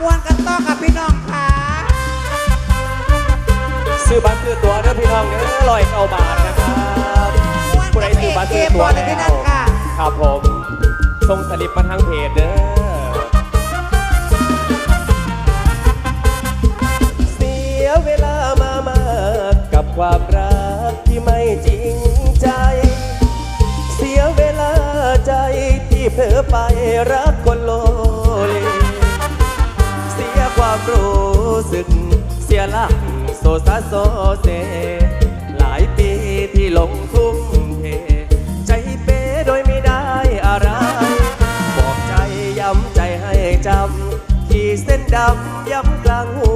มวนกันต่อกับพี่น้องค่ะซื้อบัตรซื้อตั๋วเด้อพี่น้องเด้อร้อยเก้าบาทนะครับมวนผู้ใดกับซื้เอบัตรเกซื้อมตั๋วอลเลยแล้ที่วงค่ะครับผมส่งสลิปมาทางเพจเด้อเสียเวลามามากกับความรักที่ไม่จริงใจ เสียเวลาใจที่เผลอไปรักคนโลเล รู้สึก เสียหลักโซซาโซเซ หลายปีที่ลงทุ่มเท ใจเป้โดยไม่ได้อะไร บอกใจย้ำใจให้จำ ขีดเส้นดำย้ำกลางหั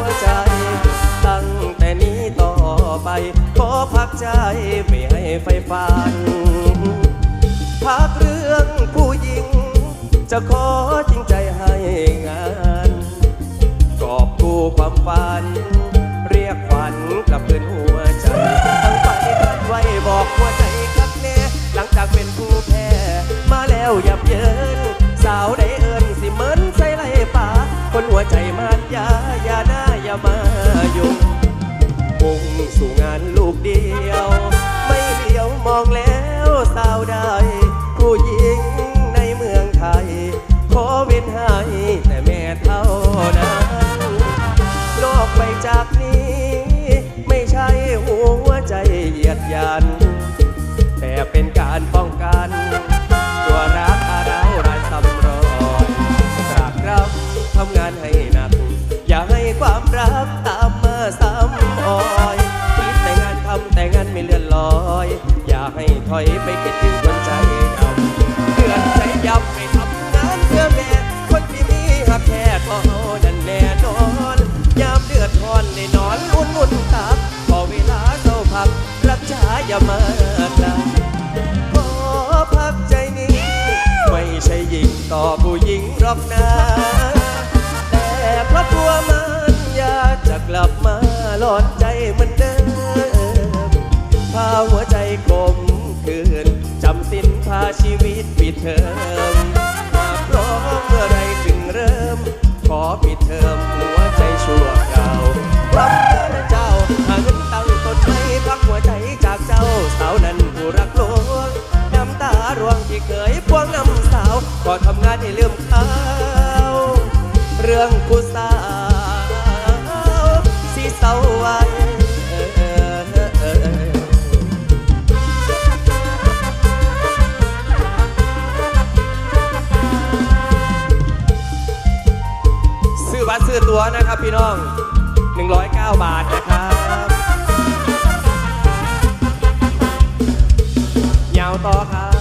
วใจ ตั้งแต่นี้ต่อไป ขอพักใจไม่ให้ไฟฟันพักเรื่องผู้หญิง จะขอจริงใจให้งาน ความฝัน เรียกฝันกลับคืนหัวใจทั้งฝันที่คาดไว้บอกหัวใจคักแน่หลังจากเป็นผู้แพ้ มาแล้วยับเยิน สาวได้เอินสิเหมือนใส่ไหลป่าคนหัวใจมันยาอย่าหน้าอย่ามายุ่งมุ่งสู่งานลูกเดียว ไม่เลี้ยวมองแล้วสาวใดผู้หญิงในเมืองไทย ขอเว้นให้แต่แม่เท่านั้น ไปจากนี้ ไม่ใช่หัวใจเหยียดยัน แต่เป็นการป้องกัน ตัวรักอารารายซ้ำรอยตรากรำทำงานให้หนัก อย่าให้ความรักตามมาซ้ำออยคิดแต่งานทำแต่งานไม่เลื่อนลอย อย่าให้ถอย หรอกนะ แต่เพราะกลัวมันอยากจะกลับมาหลอดใจเหมือนเดิมพาหัวใจกลมคืนจำสิ้นพาชีวิตปิดเทอมมาพร้อมเมื่อไรจึงเริ่ม ขอปิดเทอมหัวใจชั่วคราวรับเงินเจ้าหาเงินตั้งต้นให้พักหัวใจจากเจ้าสาวนั้นผู้รักหลวงน้ำตาร่วงที่เคยพวงน้ำ สาวก็ทำงานให้ลืมเขาเรื่องผู้สาวสีเศร้าไว้ซื้อบัตรซื้อตั๋วนะครับพี่น้อง 109 บาทนะครับยาวต่อครับ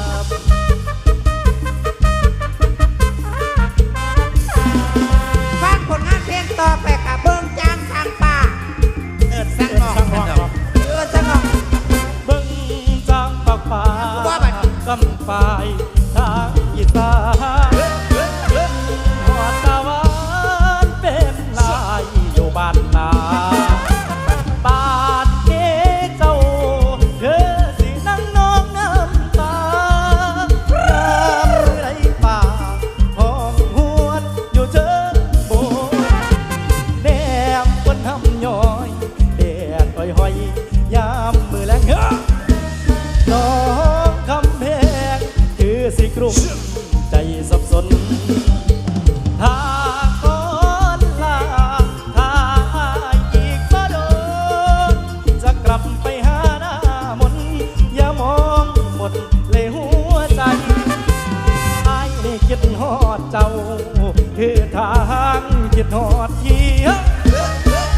างคิดฮอดเที่ยว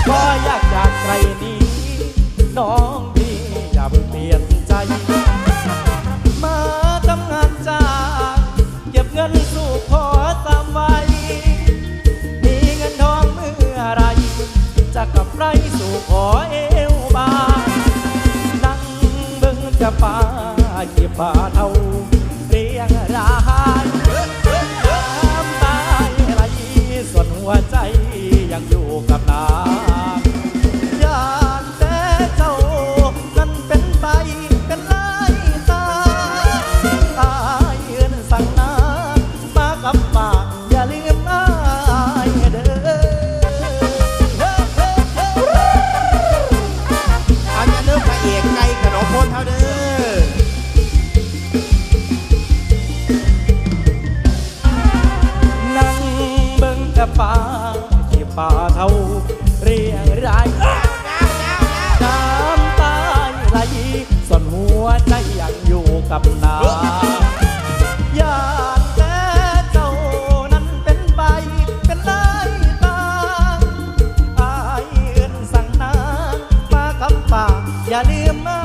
ก็อยากจากไกลนี้ น้องพี่อย่าเปลี่ยนใจ มาทำงานจ้างเก็บเงินสู่ขอตามไว้ มีเงินทองเมื่อไรจะกลับไรสู่ขอเอวบานั่งเบิ่งจะป่าเก็บป่าเท่า ละป่าที่ป่าเท่าเรียงรายน้ำตาไหลส่วนหัวใจยังอยู่กับน้ำยากแต่เจ้านั้นเป็นใบเป็นไรตาอายเอื้นสั่งนางมาคำป่าอย่าลืมมา